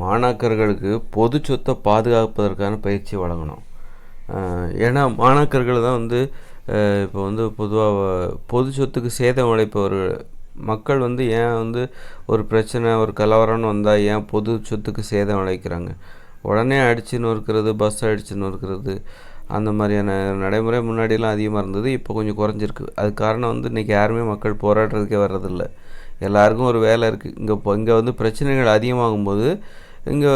மாணாக்கர்களுக்கு பொது சொத்தை பாதுகாப்பதற்கான பயிற்சி வழங்கணும். ஏன்னா மாணாக்கர்கள் தான் வந்து இப்போ வந்து பொதுவாக பொது சொத்துக்கு சேதம் உழைப்பவர்கள் மக்கள் வந்து ஏன் வந்து ஒரு பிரச்சனை ஒரு கலவரம்னு வந்தால் ஏன் பொது சொத்துக்கு சேதம் உழைக்கிறாங்க உடனே அடித்து நொறுக்கிறது பஸ் அடித்து நொறுக்கிறது அந்த மாதிரியான நடைமுறை முன்னாடியெல்லாம் அதிகமாக இருந்தது இப்போ கொஞ்சம் குறைஞ்சிருக்கு. அது காரணம் வந்து இன்றைக்கி யாருமே மக்கள் போராடுறதுக்கே வர்றதில்ல. எல்லாருக்கும் ஒரு வேலை இருக்குது இங்கே இப்போ இங்கே வந்து பிரச்சனைகள் அதிகமாகும்போது இங்கே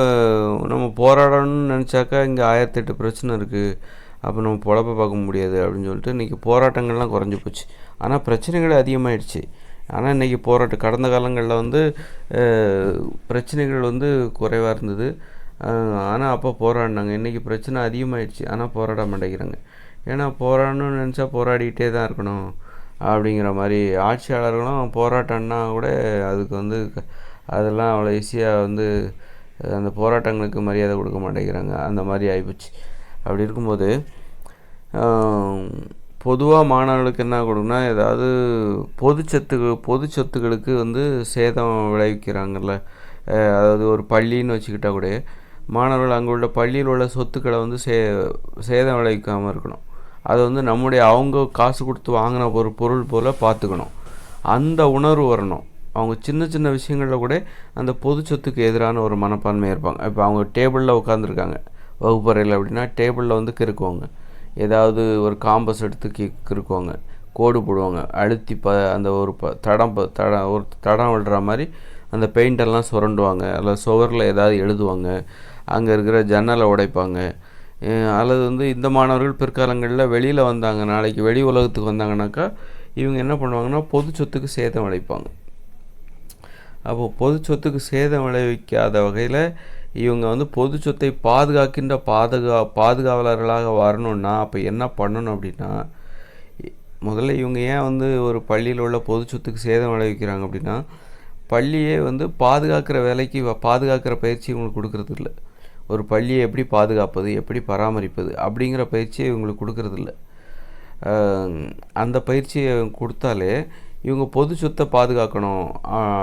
நம்ம போராடணும்னு நினச்சாக்கா இங்கே ஆயிரத்தெட்டு பிரச்சனை இருக்குது அப்போ நம்ம பொழப்ப பார்க்க முடியாது அப்படின்னு சொல்லிட்டு இன்றைக்கி போராட்டங்கள்லாம் குறைஞ்சி போச்சு. ஆனால் பிரச்சனைகள் அதிகமாகிடுச்சு ஆனால் இன்றைக்கி போராட்டம் கடந்த காலங்களில் வந்து பிரச்சனைகள் வந்து குறைவாக இருந்தது. ஆனால் அப்போ போராடினாங்க. இன்றைக்கி பிரச்சனை அதிகமாகிடுச்சு ஆனால் போராட மாட்டேங்கிறாங்க. ஏன்னா போராடணும்னு நினச்சா போராடிக்கிட்டே தான் இருக்கணும். அப்படிங்கிற மாதிரி ஆட்சியாளர்களும் போராட்டம்னா கூட அதுக்கு வந்து அதெல்லாம் அவ்வளோ ஈஸியாக வந்து அந்த போராட்டங்களுக்கு மரியாதை கொடுக்க மாட்டேங்கிறாங்க. அந்த மாதிரி ஆகிப்போச்சு அப்படி இருக்கும்போது பொதுவாக மாணவர்களுக்கு என்ன கொடுக்குன்னா ஏதாவது பொது சொத்துக்கு பொது சொத்துக்களுக்கு வந்து சேதம் விளைவிக்கிறாங்கல்ல. அதாவது ஒரு பள்ளின்னு வச்சுக்கிட்டால் கூட மாணவர்கள் அங்கே உள்ள பள்ளியில் உள்ள சொத்துக்களை வந்து சே சேதம் விளைவிக்காமல் இருக்கணும். அதை வந்து நம்முடைய அவங்க காசு கொடுத்து வாங்கின ஒரு பொருள் போல் பார்த்துக்கணும். அந்த உணர்வு வரணும். அவங்க சின்ன சின்ன விஷயங்களில் கூட அந்த பொது சொத்துக்கு எதிரான ஒரு மனப்பான்மையாக இருப்பாங்க. இப்போ அவங்க டேபிளில் உட்காந்துருக்காங்க வகுப்பறையில் அப்படின்னா டேபிளில் வந்து கிறுக்குவாங்க. ஏதாவது ஒரு காம்பஸ் எடுத்து கி கிறுக்குவாங்க. கோடு போடுவாங்க. அழுத்தி ப அந்த ஒரு ப தடம் ப தடம் ஒரு தடம் விடுற மாதிரி அந்த பெயிண்டெல்லாம் சுரண்டுவாங்க. அதில் சுவரில் ஏதாவது எழுதுவாங்க. அங்கே இருக்கிற ஜன்னலை உடைப்பாங்க. அல்லது வந்து இந்த மாணவர்கள் பிற்காலங்களில் வெளியில் வந்தாங்க நாளைக்கு வெளி உலகத்துக்கு வந்தாங்கனாக்கா இவங்க என்ன பண்ணுவாங்கன்னா பொது சொத்துக்கு சேதம் விளைவிப்பாங்க அப்போது பொது சொத்துக்கு சேதம் விளைவிக்காத வகையில் இவங்க வந்து பொது சொத்தை பாதுகாக்கின்ற பாதுகா பாதுகாவலர்களாக வரணுன்னா அப்போ என்ன பண்ணணும் அப்படின்னா முதல்ல இவங்க ஏன் வந்து ஒரு பள்ளியில் உள்ள பொது சொத்துக்கு சேதம் விளைவிக்கிறாங்க அப்படின்னா பள்ளியே வந்து பாதுகாக்கிற வேலைக்கு பாதுகாக்கிற பயிற்சி இவங்களுக்கு கொடுக்கறது இல்லை ஒரு பள்ளியை எப்படி பாதுகாப்பது எப்படி பராமரிப்பது அப்படிங்கிற பயிற்சியை இவங்களுக்கு கொடுக்கறதில்ல. அந்த பயிற்சியை கொடுத்தாலே இவங்க பொது சொத்தை பாதுகாக்கணும்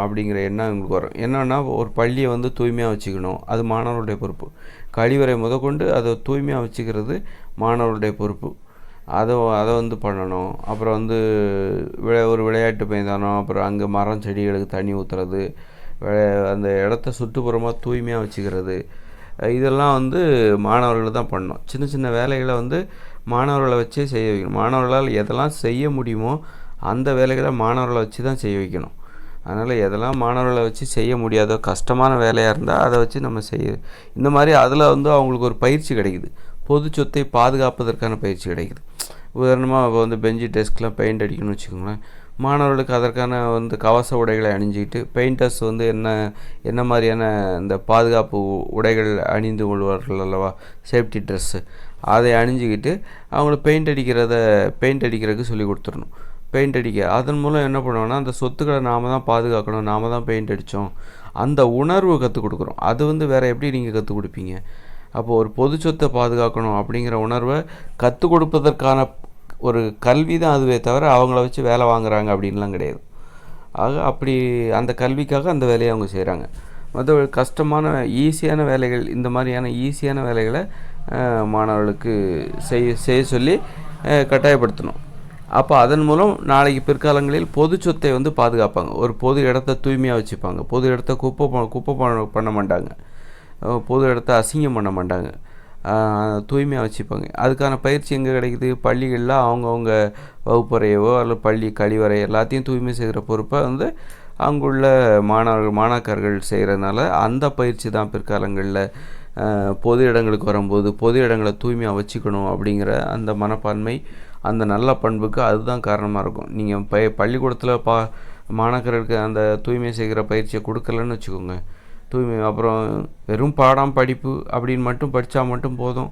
அப்படிங்கிற எண்ணம் இவங்களுக்கு வரும். என்னென்னா ஒரு பள்ளியை வந்து தூய்மையாக வச்சுக்கணும் அது மாணவருடைய பொறுப்பு. கழிவறை முதற்கொண்டு அதை தூய்மையாக வச்சுக்கிறது மாணவருடைய பொறுப்பு. அதை அதை வந்து பண்ணணும். அப்புறம் வந்து விளை ஒரு விளையாட்டு மைதானம் அப்புறம் அங்கே மரம் செடிகளுக்கு தண்ணி ஊற்றுறது அந்த இடத்த சுற்றுப்புறமாக தூய்மையாக வச்சுக்கிறது. இதெல்லாம் வந்து மாணவர்கள் தான் பண்ணணும். சின்ன சின்ன வேலைகளை வந்து மாணவர்களை வச்சே செய்ய வைக்கணும். மாணவர்களால் எதெல்லாம் செய்ய முடியுமோ அந்த வேலைகளை மாணவர்களை வச்சு தான் செய்ய வைக்கணும். அதனால் எதெல்லாம் மாணவர்களை வச்சு செய்ய முடியாதோ கஷ்டமான வேலையாக இருந்தால் அதை வச்சு நம்ம செய்ய இந்த மாதிரி அதில் வந்து அவங்களுக்கு ஒரு பயிற்சி கிடைக்குது. பொது சொத்தை பாதுகாப்பதற்கான பயிற்சி கிடைக்குது. உதாரணமாக இப்போ வந்து பெஞ்சு டெஸ்க்லாம் பெயிண்ட் அடிக்கணும்னு வச்சுக்கோங்களேன். மாணவர்களுக்கு அதற்கான வந்து கவச உடைகளை அணிஞ்சிக்கிட்டு பெயிண்டர்ஸ் வந்து என்ன என்ன மாதிரியான இந்த பாதுகாப்பு உடைகள் அணிந்து கொள்வார்கள் அல்லவா? சேஃப்டி ட்ரெஸ்ஸு அதை அணிஞ்சிக்கிட்டு அவங்களுக்கு பெயிண்ட் அடிக்கிறத பெயிண்ட் அடிக்கிறதுக்கு சொல்லி கொடுத்துடணும். பெயிண்ட் அடிக்க. அதன் மூலம் என்ன பண்ணுவோம்னா அந்த சொத்துக்களை நாம் தான் பாதுகாக்கணும். நாம் தான் பெயிண்ட் அடித்தோம் அந்த உணர்வு கற்றுக் கொடுக்குறோம். அது வந்து வேறு எப்படி நீங்கள் கற்றுக் கொடுப்பீங்க? அப்போது ஒரு பொது சொத்தை பாதுகாக்கணும் அப்படிங்கிற உணர்வை கற்றுக் கொடுப்பதற்கான ஒரு கல்வி தான் அதுவே தவிர அவங்கள வச்சு வேலை வாங்குறாங்க அப்படின்லாம் கிடையாது. ஆக அப்படி அந்த கல்விக்காக அந்த வேலையை அவங்க செய்கிறாங்க மற்ற கஷ்டமான ஈஸியான வேலைகள் இந்த மாதிரியான ஈஸியான வேலைகளை மாணவர்களுக்கு செய்ய செய்ய சொல்லி கட்டாயப்படுத்தணும். அப்போ அதன் மூலம் நாளைக்கு பிற்காலங்களில் பொது சொத்தை வந்து பாதுகாப்பாங்க. ஒரு பொது இடத்த தூய்மையாக வச்சுப்பாங்க. பொது இடத்த குப்பை குப்பை பண்ண மாட்டாங்க. பொது இடத்த அசிங்கம் பண்ண மாட்டாங்க. தூய்மையாக வச்சுப்பாங்க. அதுக்கான பயிற்சி எங்கே கிடைக்குது? பள்ளிகளில் அவங்கவுங்க வகுப்பறையவோ அல்லது பள்ளி கழிவறை எல்லாத்தையும் தூய்மை செய்கிற பொறுப்பை வந்து அங்குள்ள மாணவர்கள் மாணாக்கர்கள் செய்கிறதுனால அந்த பயிற்சி தான் பிற்காலங்களில் பொது இடங்களுக்கு வரும்போது பொது இடங்களை தூய்மையாக வச்சுக்கணும் அப்படிங்கிற அந்த மனப்பான்மை அந்த நல்ல பண்புக்கு அதுதான் காரணமாக இருக்கும். நீங்கள் ப பள்ளிக்கூடத்தில் பா மாணாக்கர்களுக்கு அந்த தூய்மை செய்கிற பயிற்சியை கொடுக்கலன்னு வச்சுக்கோங்க. தூய்மை அப்புறம் வெறும் பாடம் படிப்பு அப்படின்னு மட்டும் படித்தா மட்டும் போதும்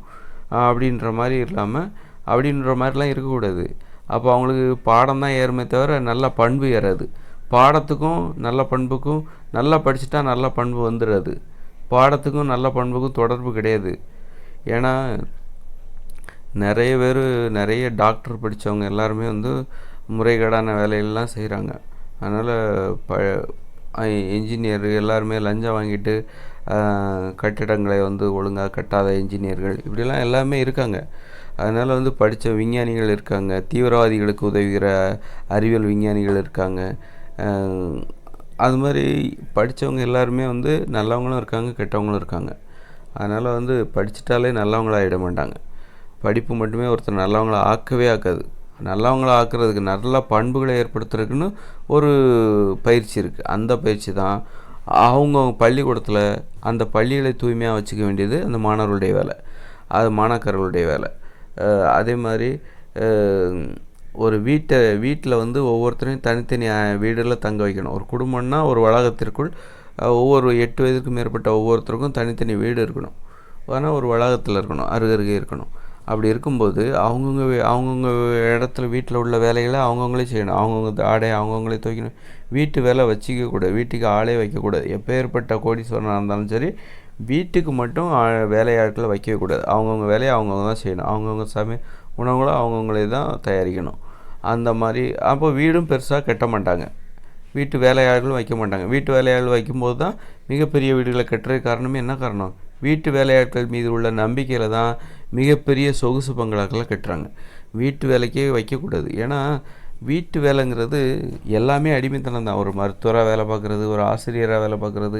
அப்படின்ற மாதிரி இல்லாமல் அப்படின்ற மாதிரிலாம் இருக்கக்கூடாது. அப்போ அவங்களுக்கு பாடம் தான் ஏறுமே தவிர நல்ல பண்பு ஏறாது. பாடத்துக்கும் நல்ல பண்புக்கும் நல்லா படிச்சுட்டா நல்ல பண்பு வந்துடாது பாடத்துக்கும் நல்ல பண்புக்கும் தொடர்பு கிடையாது. ஏன்னா நிறைய பேர் நிறைய டாக்டர் படித்தவங்க எல்லாருமே வந்து முறைகேடான வேலையெல்லாம் செய்கிறாங்க அதனால் ப இன்ஜினியர் எல்லாருமே லஞ்சம் வாங்கிட்டு கட்டிடங்களை வந்து ஒழுங்காக கட்டாத இன்ஜினியர்கள் இப்படிலாம் எல்லாமே இருக்காங்க. அதனால் வந்து படித்த விஞ்ஞானிகள் இருக்காங்க. தீவிரவாதிகளுக்கு உதவுகிற அறிவியல் விஞ்ஞானிகள் இருக்காங்க. அது மாதிரி படித்தவங்க எல்லாருமே வந்து நல்லவங்களும் இருக்காங்க கெட்டவங்களும் இருக்காங்க. அதனால் வந்து படிச்சிட்டாலே நல்லவங்களா ஆகிட மாட்டாங்க. படிப்பு மட்டுமே ஒருத்தர் நல்லவங்கள ஆக்கவே ஆக்காது. நல்லவங்கள ஆக்குறதுக்கு நல்ல பண்புகளை ஏற்படுத்துறதுக்குன்னு ஒரு பயிற்சி இருக்குது அந்த பயிற்சி தான் அவங்கவுங்க பள்ளிக்கூடத்தில் அந்த பள்ளிகளை தூய்மையாக வச்சுக்க வேண்டியது அந்த மாணவர்களுடைய வேலை. அது மாணாக்கர்களுடைய வேலை. அதே மாதிரி ஒரு வீட்டை வீட்டில் வந்து ஒவ்வொருத்தரையும் தனித்தனி வீடில் தங்க வைக்கணும். ஒரு குடும்பம்னா ஒரு வளாகத்திற்குள் ஒவ்வொரு எட்டு வயதுக்கு மேற்பட்ட ஒவ்வொருத்தருக்கும் தனித்தனி வீடு இருக்கணும். ஆனால் ஒரு வளாகத்தில் இருக்கணும் அருகருகே இருக்கணும். அப்படி இருக்கும்போது அவங்கவுங்க அவங்கவுங்க இடத்துல வீட்டில் உள்ள வேலைகளை அவங்கவுங்களே செய்யணும். அவங்கவுங்க ஆடை அவங்கவுங்களே துவைக்கணும். வீட்டு வேலை வச்சிக்கக்கூடாது வீட்டுக்கு ஆளே வைக்கக்கூடாது எப்பேற்பட்ட கோடீஸ்வரனாக இருந்தாலும் சரி வீட்டுக்கு மட்டும் வேலையாட்களை வைக்கவே கூடாது. அவங்கவுங்க வேலையை அவங்கவுங்க தான் செய்யணும். அவங்கவுங்க சமையல் உணவுகளை அவங்கவுங்களே தான் தயாரிக்கணும். அந்த மாதிரி அப்போ வீடும் பெருசாக கட்ட மாட்டாங்க. வீட்டு வேலையாட்களும் வைக்க மாட்டாங்க. வீட்டு வேலையாட்கள் வைக்கும்போது தான் மிகப்பெரிய வீடுகளை கட்டுறதுக்கு காரணமே என்ன காரணம்? வீட்டு வேலையாட்கள் மீது உள்ள நம்பிக்கையில் தான் மிகப்பெரிய சொகுசு பங்களாக்கெல்லாம் கட்டுறாங்க. வீட்டு வேலைக்கே வைக்கக்கூடாது. ஏன்னா வீட்டு வேலைங்கிறது எல்லாமே அடிமைத்தனம் தான் ஒரு மருத்துவராக வேலை பார்க்குறது ஒரு ஆசிரியராக வேலை பார்க்குறது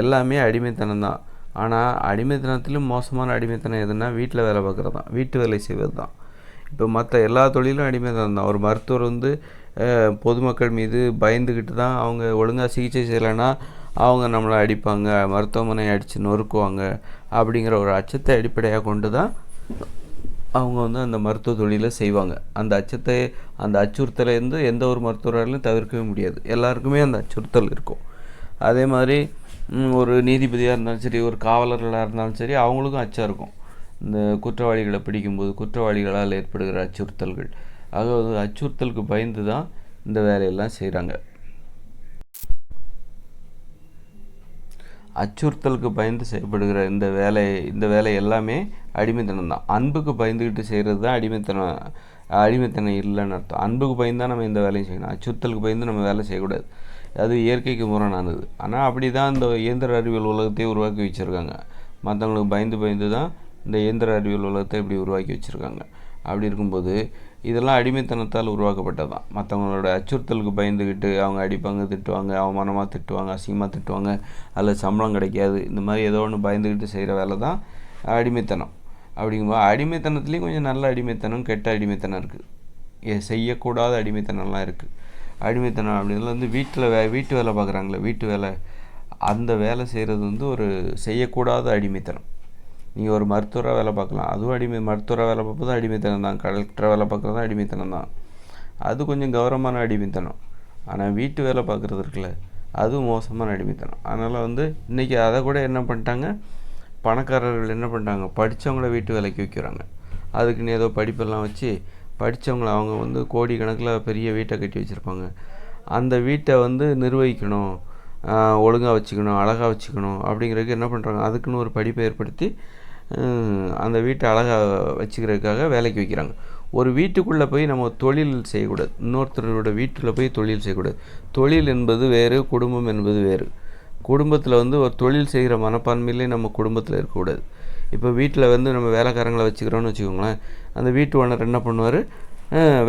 எல்லாமே அடிமைத்தனம் தான் ஆனால் அடிமைத்தனத்திலும் மோசமான அடிமைத்தனம் எதுனா வீட்டில் வேலை பார்க்குறது தான் வீட்டு வேலை செய்வது தான் இப்போ மற்ற எல்லா தொழிலும் அடிமைத்தனம் தான் ஒரு மருத்துவர் வந்து பொதுமக்கள் மீது பயந்துக்கிட்டு தான் அவங்க ஒழுங்காக சிகிச்சை செய்யலைன்னா அவங்க நம்மளை அடிப்பாங்க மருத்துவமனை அடித்து நொறுக்குவாங்க அப்படிங்கிற ஒரு அச்சத்தை அடிப்படையாக கொண்டு தான் அவங்க வந்து அந்த மருத்துவ தொழிலை செய்வாங்க. அந்த அச்சத்தை அந்த அச்சுறுத்தலேருந்து எந்த ஒரு மருத்துவராலையும் தவிர்க்கவே முடியாது. எல்லாருக்குமே அந்த அச்சுறுத்தல் இருக்கும். அதே மாதிரி ஒரு நீதிபதியாக இருந்தாலும் சரி ஒரு காவலர்களாக இருந்தாலும் சரி அவங்களுக்கும் அச்சம் இருக்கும். இந்த குற்றவாளிகளை பிடிக்கும்போது குற்றவாளிகளால் ஏற்படுகிற அச்சுறுத்தல்கள். அதாவது அச்சுறுத்தலுக்கு பயந்து தான் இந்த வேலையெல்லாம் செய்கிறாங்க அச்சுறுத்தலுக்கு பயந்து செய்யப்படுகிற இந்த வேலை இந்த வேலை எல்லாமே அடிமைத்தனம் தான். அன்புக்கு பயந்துக்கிட்டு செய்கிறது தான் அடிமைத்தனம் அடிமைத்தனம் இல்லைன்னு அர்த்தம். அன்புக்கு பயந்து தான் நம்ம இந்த வேலையும் செய்யணும். அச்சுறுத்தலுக்கு பயந்து நம்ம வேலை செய்யக்கூடாது. அது இயற்கைக்கு முரணானது. ஆனால் அப்படி தான் இந்த இயந்திர அறிவியல் உலகத்தையே உருவாக்கி வச்சுருக்காங்க. மற்றவங்களுக்கு பயந்து பயந்து தான் இந்த இயந்திர அறிவியல் உலகத்தை இப்படி உருவாக்கி வச்சுருக்காங்க. அப்படி இருக்கும்போது இதெல்லாம் அடிமைத்தனத்தால் உருவாக்கப்பட்டது தான் மற்றவங்களோட அச்சுறுத்தலுக்கு பயந்துக்கிட்டு அவங்க அடிப்பாங்க திட்டுவாங்க அவமானமாக திட்டுவாங்க அசிங்கமாக திட்டுவாங்க அதில் சம்பளம் கிடைக்காது. இந்த மாதிரி ஏதோ ஒன்று பயந்துக்கிட்டு செய்கிற வேலை தான் அடிமைத்தனம். அப்படிங்கும்போது அடிமைத்தனத்துலேயும் கொஞ்சம் நல்ல அடிமைத்தனம் கெட்ட அடிமைத்தனம் இருக்குது செய்யக்கூடாத அடிமைத்தனம்லாம் இருக்குது அடிமைத்தனம் அப்படின்றது வந்து வீட்டில் வே வீட்டு வேலை பார்க்குறாங்களே வீட்டு வேலை. அந்த வேலை செய்கிறது வந்து ஒரு செய்யக்கூடாத அடிமைத்தனம். நீங்கள் ஒரு மருத்துவராக வேலை பார்க்கலாம். அதுவும் அடிமை. மருத்துவராக வேலை பார்ப்பதும் அடிமைத்தனம் தான். கலெக்டராக வேலை பார்க்குறதும் அடிமைத்தனம் தான். அது கொஞ்சம் கௌரவமான அடிமைத்தனம். ஆனால் வீட்டு வேலை பார்க்குறது இருக்குல்ல அதுவும் மோசமான அடிமைத்தனம். அதனால் வந்து இன்றைக்கி அதை கூட என்ன பண்ணிட்டாங்க? பணக்காரர்கள் என்ன பண்ணிட்டாங்க? படித்தவங்கள வீட்டு வேலைக்கு வைக்கிறாங்க. அதுக்குன்னு ஏதோ படிப்பெல்லாம் வச்சு படித்தவங்கள அவங்க வந்து கோடி கணக்கில் பெரிய வீட்டை கட்டி வச்சுருப்பாங்க. அந்த வீட்டை வந்து நிர்வகிக்கணும். ஒழுங்காக வச்சுக்கணும் அழகாக வச்சுக்கணும் அப்படிங்கிறதுக்கு என்ன பண்ணுறாங்க அதுக்குன்னு ஒரு படிப்பை ஏற்படுத்தி அந்த வீட்டை அழகாக வச்சுக்கிறதுக்காக வேலைக்கு வைக்கிறாங்க. ஒரு வீட்டுக்குள்ளே போய் நம்ம தொழில் செய்யக்கூடாது. இன்னொருத்தரோட வீட்டில் போய் தொழில் செய்யக்கூடாது. தொழில் என்பது வேறு குடும்பம் என்பது வேறு. குடும்பத்தில் வந்து ஒரு தொழில் செய்கிற மனப்பான்மையிலே நம்ம குடும்பத்தில் இருக்கக்கூடாது. இப்போ வீட்டில் வந்து நம்ம வேலைக்காரங்களை வச்சுக்கிறோன்னு வச்சுக்கோங்களேன். அந்த வீட்டு ஓனர் என்ன பண்ணுவார்?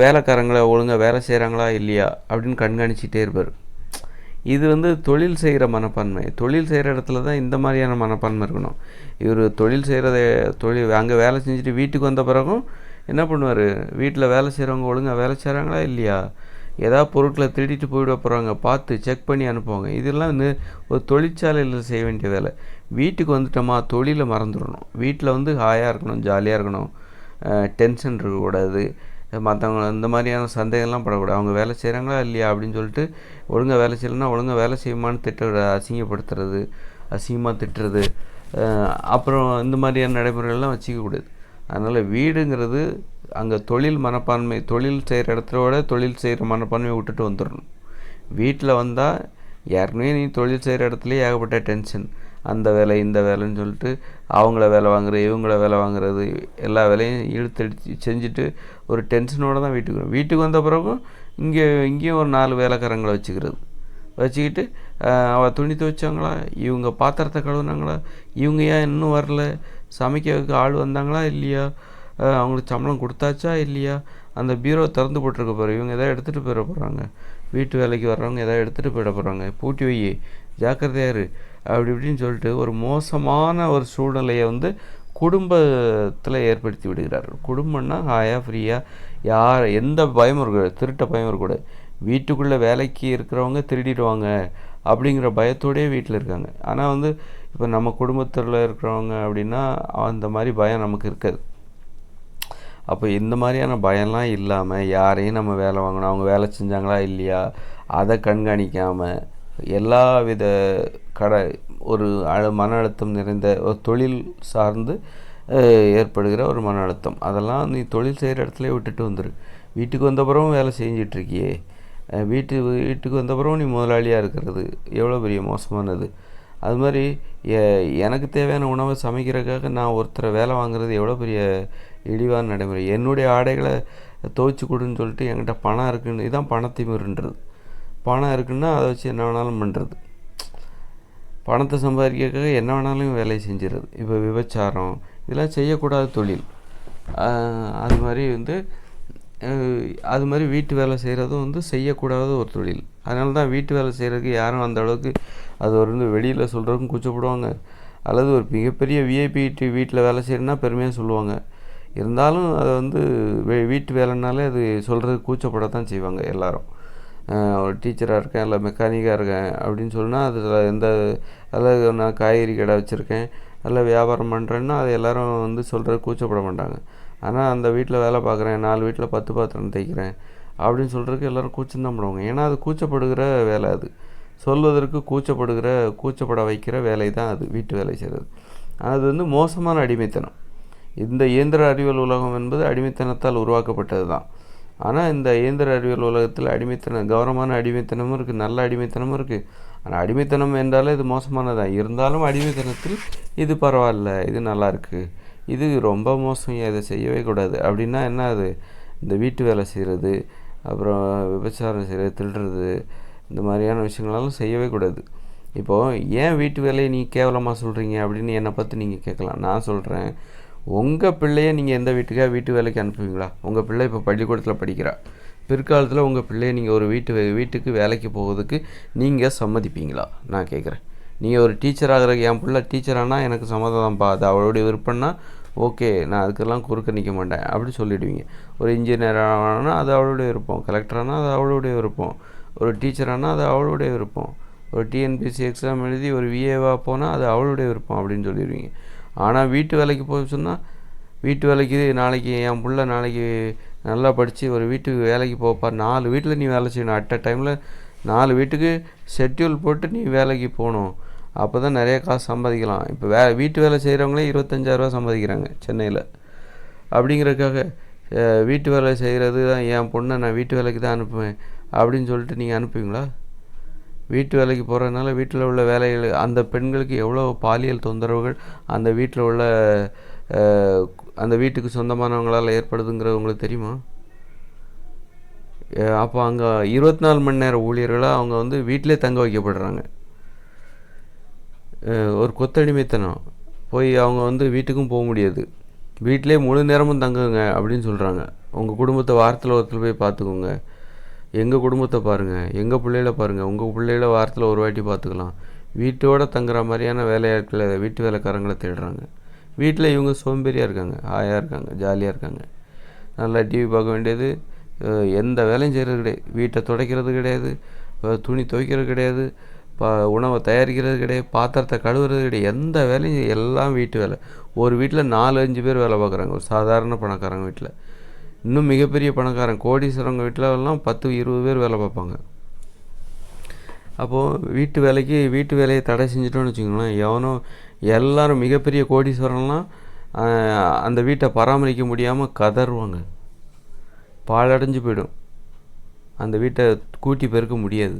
வேலைக்காரங்களை ஒழுங்காக வேலை செய்கிறாங்களா இல்லையா அப்படின்னு கண்காணிச்சிட்டே இருப்பார். இது வந்து தொழில் செய்கிற மனப்பான்மை. தொழில் செய்கிற இடத்துல தான் இந்த மாதிரியான மனப்பான்மை இருக்கணும். இவர் தொழில் செய்கிறத தொழில் அங்கே வேலை செஞ்சுட்டு வீட்டுக்கு வந்த பிறகும் என்ன பண்ணுவார்? வீட்டில் வேலை செய்கிறவங்க ஒழுங்காக வேலை செய்கிறாங்களா இல்லையா? ஏதாவது பொருட்களை திருடிட்டு போயிட போகிறாங்க பார்த்து செக் பண்ணி அனுப்புவாங்க. இதெல்லாம் வந்து ஒரு தொழிற்சாலையில் செய்ய வேண்டிய வேலை. வீட்டுக்கு வந்துட்டோமா தொழிலை மறந்துடணும். வீட்டில் வந்து ஹாயாக இருக்கணும் ஜாலியாக இருக்கணும். டென்ஷன் இருக்கக்கூடாது. மற்றவங்க இந்த மாதிரியான சந்தேகம்லாம் படக்கூடாது. அவங்க வேலை செய்கிறாங்களா இல்லையா அப்படின்னு சொல்லிட்டு ஒழுங்காக வேலை செய்யலைன்னா ஒழுங்காக வேலை செய்யுமான்னு திட்ட அசிங்கப்படுத்துறது அசிங்கமாக திட்டுறது அப்புறம் இந்த மாதிரியான நடைமுறைகள்லாம் வச்சுக்கக்கூடாது. அதனால் வீடுங்கிறது அங்கே தொழில் மனப்பான்மை தொழில் செய்கிற இடத்தோட தொழில் செய்கிற மனப்பான்மையை விட்டுட்டு வந்துடணும். வீட்டில் வந்தால் ஏற்கனவே நீ தொழில் செய்கிற இடத்துலையே ஏகப்பட்ட டென்ஷன். அந்த வேலை இந்த வேலைன்னு சொல்லிட்டு அவங்கள வேலை வாங்குறது இவங்கள வேலை வாங்குறது எல்லா வேலையும் இழுத்தடிச்சு செஞ்சுட்டு ஒரு டென்ஷனோடு தான் வீட்டுக்கு வரும். வீட்டுக்கு வந்த பிறகும் இங்கே இங்கேயும் ஒரு நாலு வேலைக்காரங்களை வச்சுக்கிறது. வச்சுக்கிட்டு அவள் துணி துவைச்சாங்களா? இவங்க பாத்திரத்தை கழுவுனாங்களா? இவங்க ஏன் இன்னும் வரல? சமைக்கிறதுக்கு ஆள் வந்தாங்களா இல்லையா? அவங்களுக்கு சம்பளம் கொடுத்தாச்சா இல்லையா? அந்த பீரோ திறந்து போட்டிருக்க போகிற இவங்க எதாவது எடுத்துகிட்டு போயிட போகிறாங்க வீட்டு வேலைக்கு வர்றவங்க எதாவது எடுத்துகிட்டு போயிட போகிறாங்க பூட்டி வை ஜாக்கிரதையாரு அப்படி இப்படின்னு சொல்லிட்டு ஒரு மோசமான ஒரு சூழ்நிலையை வந்து குடும்பத்தில் ஏற்படுத்தி விடுகிறார்கள் குடும்பம்னா ஹாயாக ஃப்ரீயாக யார் எந்த பயமும் இருக்கக்கூடாது திருட்ட பயம் இருக்கக்கூடாது வீட்டுக்குள்ளே வேலைக்கு இருக்கிறவங்க திருடிடுவாங்க அப்படிங்கிற பயத்தோடயே வீட்டில் இருக்காங்க. ஆனால் வந்து இப்போ நம்ம குடும்பத்தில் இருக்கிறவங்க அப்படின்னா அந்த மாதிரி பயம் நமக்கு இருக்காது. அப்போ இந்த மாதிரியான பயம்லாம் இல்லாமல் யாரையும் நம்ம வேலை வாங்கணும் அவங்க வேலை செஞ்சாங்களா இல்லையா அதை கண்காணிக்காமல் எல்லா வித கடை ஒரு மன அழுத்தம் நிறைந்த ஒரு தொழில் சார்ந்து ஏற்படுகிற ஒரு மன அழுத்தம். அதெல்லாம் நீ தொழில் செய்கிற இடத்துல விட்டுட்டு வந்துரு. வீட்டுக்கு வந்தப்புறம் வேலை செஞ்சிட்ருக்கியே. வீட்டு வீட்டுக்கு வந்தப்புறம் நீ முதலாளியாக இருக்கிறது எவ்வளோ பெரிய மோசமானது. அது மாதிரி எனக்கு தேவையான உணவை சமைக்கிறதுக்காக நான் ஒருத்தரை வேலை வாங்குறது எவ்வளோ பெரிய இழிவான நடைமுறை. என்னுடைய ஆடைகளை துவைச்சு கொடுன்னு சொல்லிட்டு என்கிட்ட பணம் இருக்குன்னு இதான் பணத்திமிருன்றது. பணம் இருக்குன்னா அதை வச்சு என்ன வேணாலும் பண்ணுறது பணத்தை சம்பாதிக்கிறதுக்காக என்ன வேணாலும் வேலையை செஞ்சிடுறது இப்போ விபச்சாரம் இதெல்லாம் செய்யக்கூடாத தொழில். அது மாதிரி வந்து அது மாதிரி வீட்டு வேலை செய்கிறதும் வந்து செய்யக்கூடாத ஒரு தொழில். அதனால தான் வீட்டு வேலை செய்கிறதுக்கு யாரும் அந்த அளவுக்கு அது ஒரு வந்து வெளியில் சொல்கிறதுக்கும் கூச்சப்படுவாங்க. அல்லது ஒரு மிகப்பெரிய விஐபி வீட்டில் வேலை செய்யணும்னா பெருமையாக சொல்லுவாங்க. இருந்தாலும் அதை வந்து வீட்டு வேலைனாலே அது சொல்கிறது கூச்சப்பட தான் செய்வாங்க எல்லோரும். ஒரு டீச்சராக இருக்கேன் இல்லை மெக்கானிக்காக இருக்கேன் அப்படின்னு சொன்னால் அதில் எந்த அல்லது நான் காய்கறி கடை வச்சுருக்கேன் அல்ல வியாபாரம் பண்ணுறேன்னா அது எல்லோரும் வந்து சொல்கிற கூச்சப்பட மாட்டாங்க. ஆனால் அந்த வீட்டில் வேலை பார்க்குறேன் நாலு வீட்டில் பத்து பாத்திரம் தைக்கிறேன் அப்படின்னு சொல்கிறதுக்கு எல்லாரும் கூச்சம்தான் பண்ணுவாங்க ஏன்னா அது கூச்சப்படுகிற வேலை அது. சொல்வதற்கு கூச்சப்படுகிற கூச்சப்பட வைக்கிற வேலை தான் அது வீட்டு வேலை செய்கிறது அது வந்து மோசமான அடிமைத்தனம். இந்த இயந்திர அறிவியல் உலகம் என்பது அடிமைத்தனத்தால் உருவாக்கப்பட்டது தான். ஆனால் இந்த இயந்திர அறிவியல் உலகத்தில் அடிமைத்தனம் கௌரவமான அடிமைத்தனமும் இருக்குது நல்ல அடிமைத்தனமும் இருக்குது ஆனால் அடிமைத்தனம் என்றாலே இது மோசமானதான் இருந்தாலும் அடிமைத்தனத்தில் இது பரவாயில்ல இது நல்லாயிருக்கு இது ரொம்ப மோசம் இதை செய்யவே கூடாது. அப்படின்னா என்ன அது இந்த வீட்டு வேலை செய்கிறது அப்புறம் விபச்சாரம் செய்கிறது திருடுறது இந்த மாதிரியான விஷயங்களெல்லாம் செய்யவே கூடாது. இப்போது ஏன் வீட்டு வேலையை நீ கேவலமாக சொல்கிறீங்க அப்படின்னு என்னை பற்றி நீங்கள் கேட்கலாம். நான் சொல்கிறேன் உங்கள் பிள்ளைய நீங்கள் எந்த வீட்டுக்கா வீட்டு வேலைக்கு அனுப்புவீங்களா? உங்கள் பிள்ளை இப்போ பள்ளிக்கூடத்தில் படிக்கிறா. பிற்காலத்தில் உங்கள் பிள்ளையை நீங்கள் ஒரு வீட்டு வீட்டுக்கு வேலைக்கு போகிறதுக்கு நீங்கள் சம்மதிப்பீங்களா? நான் கேட்குறேன் நீங்கள் ஒரு டீச்சர் ஆகிற என் பிள்ளை டீச்சர் ஆனால் எனக்கு சம்மதம்ப்பா. அது அவளுடைய விருப்பம்னா ஓகே நான் அதுக்கெல்லாம் குறுக்க நிற்க மாட்டேன். அப்படி சொல்லிவிடுவீங்க ஒரு இன்ஜினியர் ஆனால் அது அவளுடைய விருப்பம். கலெக்டர் ஆனால் அது அவளுடைய விருப்பம். ஒரு டீச்சரானால் அது அவளுடைய விருப்பம். ஒரு டிஎன்பிசி எக்ஸாம் எழுதி ஒரு விஏவாக போனால் அது அவளுடைய விருப்பம் அப்படின்னு சொல்லிடுவீங்க. ஆனால் வீட்டு வேலைக்கு போய் சொன்னால் வீட்டு வேலைக்கு நாளைக்கு என் பிள்ள நாளைக்கு நல்லா படித்து ஒரு வீட்டுக்கு வேலைக்கு போப்பா நாலு வீட்டில் நீ வேலை செய்யணும். அட் அ டைமில் நாலு வீட்டுக்கு ஷெட்யூல் போட்டு நீ வேலைக்கு போகணும். அப்போ தான் நிறைய காசு சம்பாதிக்கலாம். இப்போ வே வீட்டு வேலை செய்கிறவங்களே இருபத்தஞ்சாயிரரூவா சம்பாதிக்கிறாங்க சென்னையில். அப்படிங்கிறதுக்காக வீட்டு வேலை செய்கிறது தான் என் பொண்ணை நான் வீட்டு வேலைக்கு தான் அனுப்புவேன். அப்படின்னு சொல்லிட்டு நீங்கள் அனுப்புவீங்களா? வீட்டு வேலைக்கு போகிறதுனால வீட்டில் உள்ள வேலைகள் அந்த பெண்களுக்கு எவ்வளோ பாலியல் தொந்தரவுகள் அந்த வீட்டில் உள்ள அந்த வீட்டுக்கு சொந்தமானவங்களால் ஏற்படுதுங்கிறது உங்களுக்கு தெரியுமா அப்போ அங்கே இருபத்தி நாலு மணி நேர ஊழியர்களாக அவங்க வந்து வீட்டிலே தங்க வைக்கப்படுறாங்க. ஒரு கொத்தடிமைத்தனம். போய் அவங்க வந்து வீட்டுக்கும் போக முடியாது. வீட்டிலே முழு நேரமும் தங்குங்க அப்படின்னு சொல்கிறாங்க உங்கள் குடும்பத்தை வாரத்தில் ஒருத்தர் போய் பார்த்துக்கோங்க. எங்கள் குடும்பத்தை பாருங்கள் எங்கள் பிள்ளைகள பாருங்கள் உங்கள் பிள்ளைகள வாரத்தில் ஒரு வாட்டி பார்த்துக்கலாம். வீட்டோட தங்குற மாதிரியான வேலையாட்களை வீட்டு வேலைக்காரங்களை தேடுறாங்க. வீட்டில் இவங்க சோம்பேறியாக இருக்காங்க ஹாயாக இருக்காங்க ஜாலியாக இருக்காங்க. நல்லா டிவி பார்க்க வேண்டியது எந்த வேலையும் செய்கிறது கிடையாது. வீட்டை துடைக்கிறது கிடையாது துணி துவைக்கிறது கிடையாது பா உணவை தயாரிக்கிறது கிடையாது பாத்திரத்தை கழுவுறது கிடையாது. எந்த வேலையும் செய்ய- எல்லாம் வீட்டு வேலை. ஒரு வீட்டில் நாலு அஞ்சு பேர் வேலை பார்க்குறாங்க. ஒரு சாதாரண பணக்காரங்க வீட்டில் இன்னும் மிகப்பெரிய பணக்காரன். கோடீஸ்வரங்க வீட்டிலலாம் பத்து இருபது பேர் வேலை பார்ப்பாங்க. அப்போது வீட்டு வேலைக்கு வீட்டு வேலையை தடை செஞ்சிட்டோன்னு வச்சுக்கோங்களேன். எவனோ எல்லாரும் மிகப்பெரிய கோடீஸ்வரன்லாம் அந்த வீட்டை பராமரிக்க முடியாமல் கதறுவாங்க. பாழடைஞ்சு போயிடும். அந்த வீட்டை கூட்டி பெருக்க முடியாது.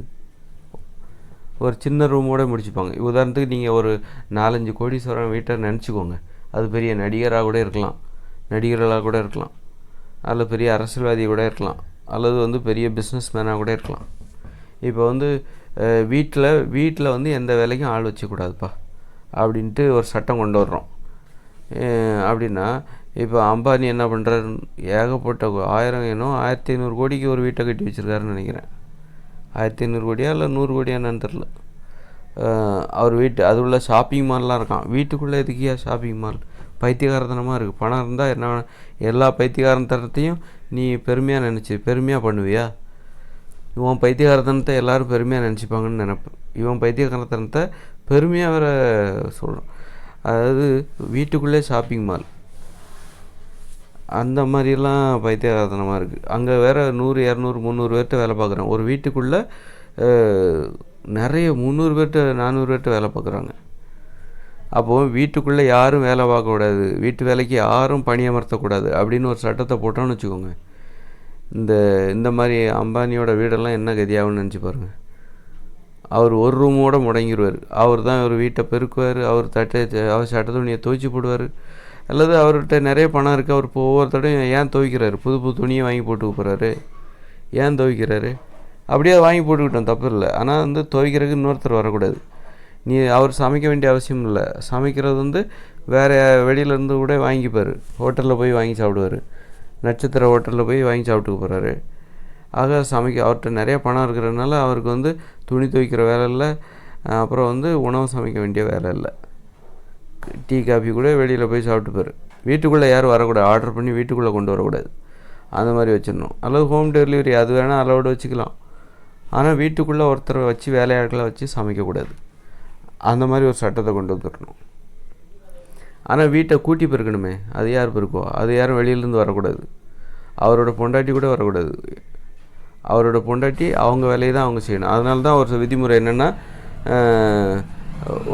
ஒரு சின்ன ரூமோட முடிச்சுப்பாங்க. உதாரணத்துக்கு நீங்கள் ஒரு நாலஞ்சு கோடீஸ்வரன் வீட்டை நினச்சிக்கோங்க. அது பெரிய நடிகராக கூட இருக்கலாம். நடிகர்களாக கூட இருக்கலாம். அல்ல பெரிய அரசியல்வாதி கூட இருக்கலாம். அல்லது வந்து பெரிய பிஸ்னஸ் மேனாக கூட இருக்கலாம். இப்போ வந்து வீட்டில் வீட்டில் வந்து எந்த வேலைக்கும் ஆள் வச்சக்கூடாதுப்பா. அப்படின்ட்டு ஒரு சட்டம் கொண்டு வர்றோம். அப்படின்னா இப்போ அம்பானி என்ன பண்ணுறாரு ஏகப்பட்ட ஆயிரம் ஏனோ ஆயிரத்தி ஐநூறு கோடிக்கு ஒரு வீட்டை கட்டி வச்சுருக்காருன்னு நினைக்கிறேன். ஆயிரத்தி ஐநூறு கோடியா இல்லை நூறு கோடியா என்னன்னு தெரில அவர் வீட்டு அது உள்ள ஷாப்பிங் மால்லாம் இருக்கான் வீட்டுக்குள்ளே எதுக்கியா ஷாப்பிங் மால் பைத்தியகாரத்தனமாக இருக்குது பணம் இருந்தால் என்ன எல்லா பைத்தியகாரத்தனத்தையும் நீ பெருமையாக நினச்சி பெருமையாக பண்ணுவியா? இவன் பைத்தியகாரத்தனத்தை எல்லோரும் பெருமையாக நினச்சிப்பாங்கன்னு நினைப்பேன் இவன் பைத்தியகாரத்தனத்தை பெருமையாக வேற சொல்லணும் அதாவது வீட்டுக்குள்ளே ஷாப்பிங் மால் அந்த மாதிரிலாம் பைத்தியகாரத்தனமாக இருக்குது அங்கே வேறு நூறு இரநூறு முந்நூறு பேர்கிட்ட வேலை பார்க்குறான். ஒரு வீட்டுக்குள்ளே நிறைய முந்நூறு பேர்கிட்ட நானூறு பேர்கிட்ட வேலை பார்க்குறாங்க. அப்போது வீட்டுக்குள்ளே யாரும் வேலை பார்க்கக்கூடாது வீட்டு வேலைக்கு யாரும் பணியமர்த்தக்கூடாது அப்படின்னு ஒரு சட்டத்தை போட்டோன்னு வச்சுக்கோங்க. இந்த இந்த மாதிரி அம்பானியோட வீடெல்லாம் என்ன கதியாகும்னு நினச்சி பாருங்கள் அவர் ஒரு ரூமோட முடங்கிடுவார் அவர் தான் அவர் வீட்டை பெருக்குவார். அவர் தட்டை அவர் சட்ட துணியை துவைச்சி போடுவார். அல்லது அவர்கிட்ட நிறைய பணம் இருக்குது அவர் ஒவ்வொருத்தரையும் ஏன் துவைக்கிறாரு? புது புது துணியை வாங்கி போட்டு போகிறாரு ஏன் துவைக்கிறாரு? அப்படியே வாங்கி போட்டுக்கிட்டோம். தப்பு இல்லை. ஆனால் வந்து துவைக்கிறதுக்கு இன்னொருத்தர் வரக்கூடாது. நீ அவர் சமைக்க வேண்டிய அவசியம் இல்லை. சமைக்கிறது வந்து வேறு வெளியிலேருந்து கூட வாங்கிப்பார். ஹோட்டலில் போய் வாங்கி சாப்பிடுவார். நட்சத்திர ஹோட்டலில் போய் வாங்கி சாப்பிட்டுக்க போகிறாரு ஆக சமைக்க அவர்கிட்ட நிறைய பணம் இருக்கிறதுனால அவருக்கு வந்து துணி துவைக்கிற வேலை இல்லை. அப்புறம் வந்து உணவு சமைக்க வேண்டிய வேலை இல்லை. டீ காஃபி கூட வெளியில் போய் சாப்பிட்டுப்பாரு. வீட்டுக்குள்ளே யாரும் வரக்கூடாது. ஆர்டர் பண்ணி வீட்டுக்குள்ளே கொண்டு வரக்கூடாது. அந்த மாதிரி வச்சிடணும். அல்லது ஹோம் டெலிவரி அது வேணால் அலோடு வச்சுக்கலாம். ஆனால் வீட்டுக்குள்ளே ஒருத்தரை வச்சு வேலையாட்களை வச்சு சமைக்கக்கூடாது அந்த மாதிரி ஒரு சட்டத்தை கொண்டு வந்துடணும் ஆனால் வீட்டை கூட்டி பெருக்கணுமே. அது யார் பிறக்கோ அது யாரும் வெளியிலேருந்து வரக்கூடாது. அவரோட பொண்டாட்டி கூட வரக்கூடாது. அவரோட பொண்டாட்டி அவங்க வேலையை தான் அவங்க செய்யணும். அதனால தான் ஒரு விதிமுறை என்னென்னா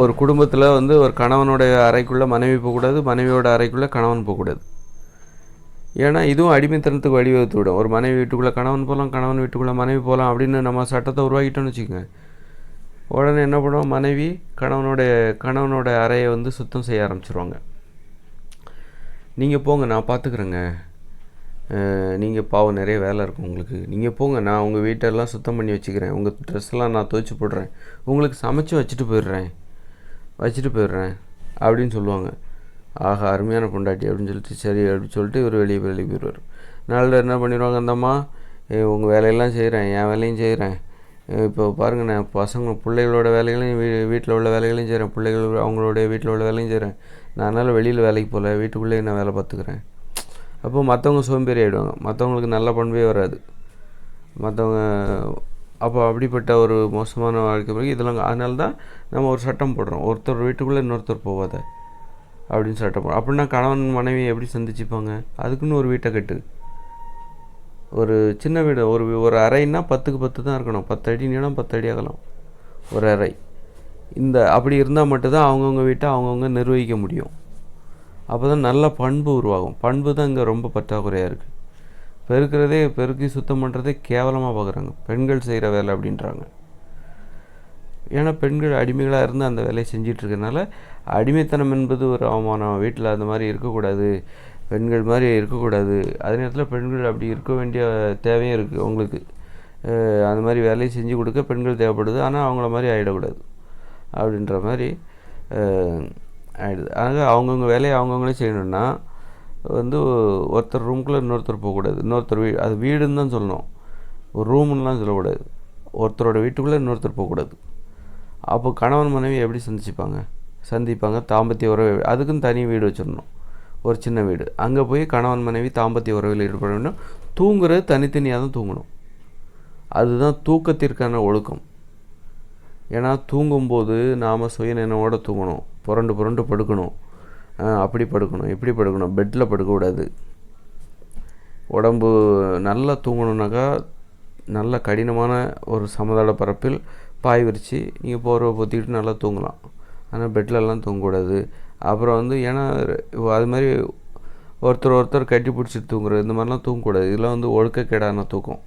ஒரு குடும்பத்தில் வந்து ஒரு கணவனுடைய அறைக்குள்ளே மனைவி போகக்கூடாது மனைவியோட அறைக்குள்ளே கணவன் போகக்கூடாது. ஏன்னா இதுவும் அடிமைத்தனத்துக்கு வழிவகுத்து விடும். ஒரு மனைவி வீட்டுக்குள்ளே கணவன் போகலாம் கணவன் வீட்டுக்குள்ளே மனைவி போகலாம் அப்படின்னு நம்ம சட்டத்தை உருவாக்கிட்டோம்னு வச்சுக்கோங்க. உடனே என்ன பண்ணுவோம் மனைவி கணவனுடைய கணவனோட அறையை வந்து சுத்தம் செய்ய ஆரம்பிச்சிருவாங்க. நீங்கள் போங்க நான் பார்த்துக்குறேங்க நீங்கள் பாவம் நிறைய வேலை இருக்கும் உங்களுக்கு. நீங்கள் போங்க நான் உங்கள் வீட்டெல்லாம் சுத்தம் பண்ணி வச்சுக்கிறேன். உங்கள் ட்ரெஸ்லாம் நான் துவைச்சி போடுறேன். உங்களுக்கு சமைச்சு வச்சுட்டு போயிடுறேன். வச்சுட்டு போயிடுறேன் அப்படின்னு சொல்லுவாங்க. ஆஹா அருமையான பொண்டாட்டி அப்படின்னு சொல்லிட்டு சரி அப்படின்னு சொல்லிட்டு இவர் வெளியே வெளியே போயிடுவார். நாளில் என்ன பண்ணிடுவாங்க அந்தம்மா உங்கள் வேலையெல்லாம் செய்கிறேன் என் வேலையும் செய்கிறேன் இப்போ பாருங்கள் நான் பசங்க பிள்ளைகளோட வேலைகளையும் வீ வீட்டில் உள்ள வேலைகளையும் செய்கிறேன் பிள்ளைகள் அவங்களுடைய வீட்டில் உள்ள வேலையும் செய்கிறேன் நான் அதனால் வெளியில் வேலைக்கு போகல. வீட்டுக்குள்ளேயே நான் வேலை பார்த்துக்கிறேன். அப்போ மற்றவங்க சோம்பேறி ஆகிடுவாங்க மற்றவங்களுக்கு நல்ல பண்பே வராது. மற்றவங்க அப்போ அப்படிப்பட்ட ஒரு மோசமான வாழ்க்கை பிறகு இதெல்லாம் அதனால தான் நம்ம ஒரு சட்டம் போடுறோம். ஒருத்தர் வீட்டுக்குள்ளே இன்னொருத்தர் போகாத அப்படின்னு சட்டம் போடுறோம். அப்படின்னா கணவன் மனைவி எப்படி சந்திச்சுப்பாங்க? அதுக்குன்னு ஒரு வீட்டை கட்டு. ஒரு சின்ன வீடு ஒரு ஒரு அறைன்னா பத்துக்கு பத்து தான் இருக்கணும். பத்து அடி நீளம் பத்து அடி அகலம். ஒரு அறை. இந்த அப்படி இருந்தால் மட்டும்தான் அவங்கவுங்க வீட்டை அவங்கவுங்க நிர்வகிக்க முடியும். அப்போ தான் நல்ல பண்பு உருவாகும். பண்பு தான் இங்கே ரொம்ப பற்றாக்குறையாக இருக்குது பெருக்கிறதே பெருக்கி சுத்தம் பண்ணுறதே கேவலமாக பார்க்குறாங்க பெண்கள் செய்கிற வேலை அப்படின்றாங்க. ஏன்னா பெண்கள் அடிமைகளாக இருந்து அந்த வேலையை செஞ்சிட்ருக்கனால அடிமைத்தனம் என்பது ஒரு அவமானம். வீட்டில் அந்த மாதிரி இருக்கக்கூடாது. பெண்கள் மாதிரி இருக்கக்கூடாது. அதே நேரத்தில் பெண்கள் அப்படி இருக்க வேண்டிய தேவையும் இருக்குது அவங்களுக்கு அந்த மாதிரி வேலையை செஞ்சு கொடுக்க பெண்கள் தேவைப்படுது. ஆனால் அவங்கள மாதிரி ஆகிடக்கூடாது அப்படின்ற மாதிரி ஆகிடுது அதனால் அவங்கவுங்க வேலையை அவங்கவுங்களே செய்யணும்னா வந்து ஒருத்தர் ரூம்குள்ளே இன்னொருத்தர் போகக்கூடாது. இன்னொருத்தர் வீ அது வீடுன்னு தான் சொல்லணும். ஒரு ரூம்லாம் சொல்லக்கூடாது. ஒருத்தரோட வீட்டுக்குள்ளே இன்னொருத்தர் போகக்கூடாது. அப்போ கணவன் மனைவி எப்படி சந்திச்சுப்பாங்க? சந்திப்பாங்க. தாம்பத்திய உறவு அதுக்குன்னு தனி வீடு வச்சிடணும். ஒரு சின்ன வீடு. அங்கே போய் கணவன் மனைவி தாம்பத்திய உறவில் ஈடுபட வேண்டும். தூங்குறது தனித்தனியாக தான் தூங்கணும். அதுதான் தூக்கத்திற்கான ஒழுக்கம். ஏன்னா தூங்கும்போது நாம் சுயநினைவோடு தூங்கணும். புரண்டு புரண்டு படுக்கணும். அப்படி படுக்கணும் இப்படி படுக்கணும் பெட்டில் படுக்கக்கூடாது. உடம்பு நல்லா தூங்கணுன்னாக்கா நல்ல கடினமான ஒரு சமதள பரப்பில் பாய் விரித்து நீங்கள் போர்வை பொத்திக்கிட்டு நல்லா தூங்கலாம். ஆனால் பெட்லெல்லாம் தூங்கக்கூடாது. அப்புறம் வந்து ஏன்னா அது மாதிரி ஒருத்தர் ஒருத்தர் கட்டி பிடிச்சிட்டு தூங்குறது இந்த மாதிரிலாம் தூங்கக்கூடாது. இதெல்லாம் வந்து ஒழுக்கக்கேடான தூக்கம்.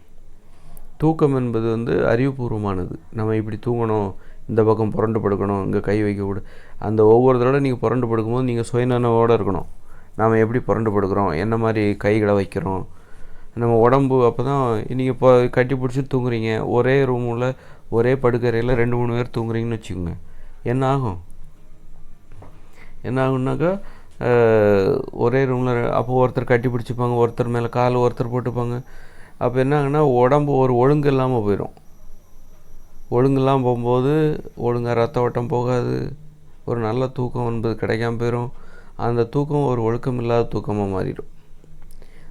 தூக்கம் என்பது வந்து அறிவுபூர்வமானது. நம்ம இப்படி தூங்கணும் இந்த பக்கம் புரண்டு படுக்கணும் இங்கே கை வைக்கக்கூடாது அந்த ஒவ்வொரு தடவை நீங்கள் புரண்டு படுக்கும்போது நீங்கள் சுயநனவோடு இருக்கணும். நாம் எப்படி புரண்டு படுக்கிறோம்? என்ன மாதிரி கைகளை வைக்கிறோம்? நம்ம உடம்பு அப்போ தான் நீங்கள் இப்போ கட்டி பிடிச்சி தூங்குறீங்க. ஒரே ரூமில் ஒரே படுக்கறையில் ரெண்டு மூணு பேர் தூங்குறீங்கன்னு வச்சுக்கோங்க. என்ன ஆகும்? என்ன ஆகுனாக்கா ஒரே ரூமில் அப்போ ஒருத்தர் கட்டி பிடிச்சிப்பாங்க ஒருத்தர் மேலே கால் ஒருத்தர் போட்டுப்பாங்க. அப்போ என்ன உடம்பு ஒரு ஒழுங்கு இல்லாமல் போயிடும் ஒழுங்கு இல்லாமல் போகும்போது ஒழுங்காக ரத்த ஓட்டம் போகாது. ஒரு நல்ல தூக்கம் என்பது கிடைக்காம போயிடும் அந்த தூக்கம் ஒரு ஒழுக்கம் இல்லாத தூக்கமாக மாறிடும்.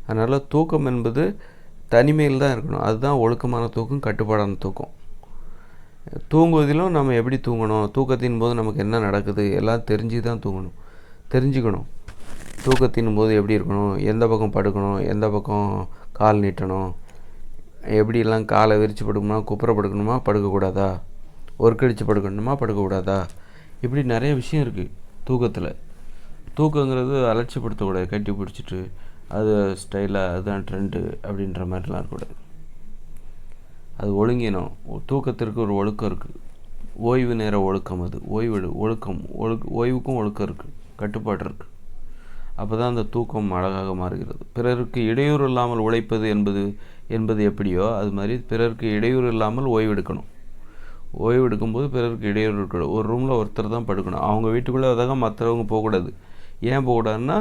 அதனால் தூக்கம் என்பது தனிமையில் தான் இருக்கணும். அதுதான் ஒழுக்கமான தூக்கம் கட்டுப்பாடான தூக்கம். தூங்குவதிலும் நம்ம எப்படி தூங்கணும்? தூக்கத்தின் போது நமக்கு என்ன நடக்குது? எல்லாம் தெரிஞ்சு தான் தூங்கணும். தெரிஞ்சுக்கணும். தூக்கத்தின் போது எப்படி இருக்கணும்? எந்த பக்கம் படுக்கணும்? எந்த பக்கம் கால் நீட்டணும்? எப்படியெல்லாம் காலை விரித்து படுக்கணுமா? குப்புற படுக்கணுமா? படுக்கக்கூடாதா? ஒர்க்கடிச்சு படுக்கணுமா? படுக்கக்கூடாதா? இப்படி நிறைய விஷயம் இருக்குது தூக்கத்தில். தூக்கங்கிறது அலட்சியப்படுத்தக்கூடாது. கட்டி பிடிச்சிட்டு அது ஸ்டைலாக அதுதான் ட்ரெண்டு அப்படின்ற மாதிரிலாம் இருக்கக்கூடாது. அது ஒழுங்கினம். தூக்கத்திற்கு ஒரு ஒழுக்கம் இருக்குது ஓய்வு நேர ஒழுக்கம் அது. ஓய்வு ஒழுக்கம் ஒழுக் ஓய்வுக்கும் ஒழுக்கம் இருக்குது கட்டுப்பாடு இருக்குது அப்போ தான் அந்த தூக்கம் அழகாக மாறுகிறது. பிறருக்கு இடையூறு இல்லாமல் உழைப்பது என்பது என்பது எப்படியோ அது மாதிரி பிறருக்கு இடையூறு இல்லாமல் ஓய்வெடுக்கணும் ஓய்வு எடுக்கும்போது பிறருக்கு இடையூறு இருக்கக்கூடாது ஒரு ரூமில் ஒருத்தர் தான் படுக்கணும். அவங்க வீட்டுக்குள்ளே அதாக மற்றவங்க போகக்கூடாது. ஏன் போகக்கூடாதுன்னா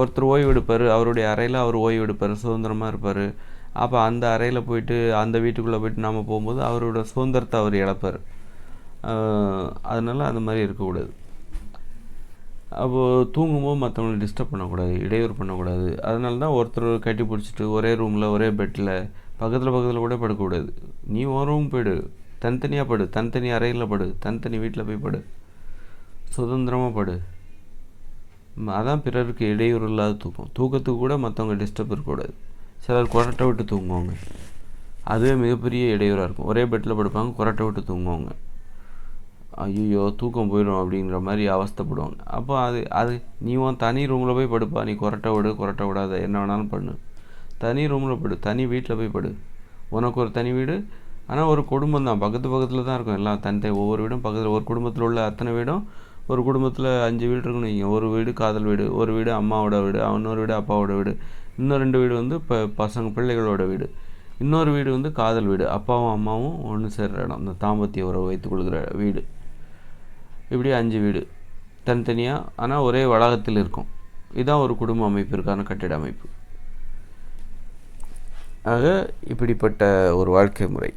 ஒருத்தர் ஓய்வு எடுப்பார். அவருடைய அறையில் அவர் ஓய்வு எடுப்பார். சுதந்திரமாக இருப்பார். அப்போ அந்த அறையில் போயிட்டு அந்த வீட்டுக்குள்ளே போயிட்டு நாம் போகும்போது அவரோட சுதந்திரத்தை அவர் இழப்பார். அதனால் அந்த மாதிரி இருக்கக்கூடாது. அப்போது தூங்கும்போது மற்றவங்களை டிஸ்டர்ப் பண்ணக்கூடாது இடையூறு பண்ணக்கூடாது. அதனால தான் ஒருத்தர் கட்டி பிடிச்சிட்டு ஒரே ரூமில் ஒரே பெட்டில் பக்கத்தில் பக்கத்தில் கூட படுக்கக்கூடாது. நீ ஒரு ரூம் போயிடு. தனித்தனியாக படு. தனித்தனி அறையில் படு. தனித்தனி வீட்டில் போய் படு. சுதந்திரமாக படு. அதான் பிறருக்கு இடையூறு இல்லாத தூக்கம். தூக்கத்துக்கு கூட மற்றவங்க டிஸ்டர்ப் இருக்கக்கூடாது. சிலர் கொரட்டை விட்டு தூங்குவாங்க. அதுவே மிகப்பெரிய இடையூறாக இருக்கும். ஒரே பெட்டில் படுப்பாங்க கொரட்டை விட்டு தூங்குவாங்க. ஐயோ தூக்கம் போயிடும் அப்படிங்கிற மாதிரி அவஸ்தைப்படுவாங்க. அப்போ அது அது நீ உன் தனி ரூமில் போய் படுப்பா நீ கொரட்டை விடு கொரட்டை விடாத என்ன வேணாலும் பண்ணு. தனி ரூமில் படு தனி வீட்டில் போய் படு. உனக்கு ஒரு தனி வீடு ஆனால் ஒரு குடும்பம் தான். பக்கத்து பக்கத்தில் தான் இருக்கும் எல்லாம் தனித்தனி ஒவ்வொரு வீடும் பக்கத்தில் ஒரு குடும்பத்தில் உள்ள அத்தனை வீடும் ஒரு குடும்பத்தில் அஞ்சு வீடு இருக்குன்னு வைங்க. ஒரு வீடு காதல் வீடு ஒரு வீடு அம்மாவோட வீடு இன்னொரு வீடு அப்பாவோட வீடு. இன்னும் ரெண்டு வீடு வந்து இப்போ பசங்க பிள்ளைகளோட வீடு. இன்னொரு வீடு வந்து காதல் வீடு. அப்பாவும் அம்மாவும் ஒன்று சேர்கிற இடம். இந்த தாம்பத்திய உறவு வைத்துக் கொள்கிற வீடு. இப்படி அஞ்சு வீடு. தனித்தனியாக ஆனால் ஒரே வளாகத்தில் இருக்கும். இதுதான் ஒரு குடும்ப அமைப்பிற்கான கட்டிட அமைப்பு. ஆக இப்படிப்பட்ட ஒரு வாழ்க்கை முறை.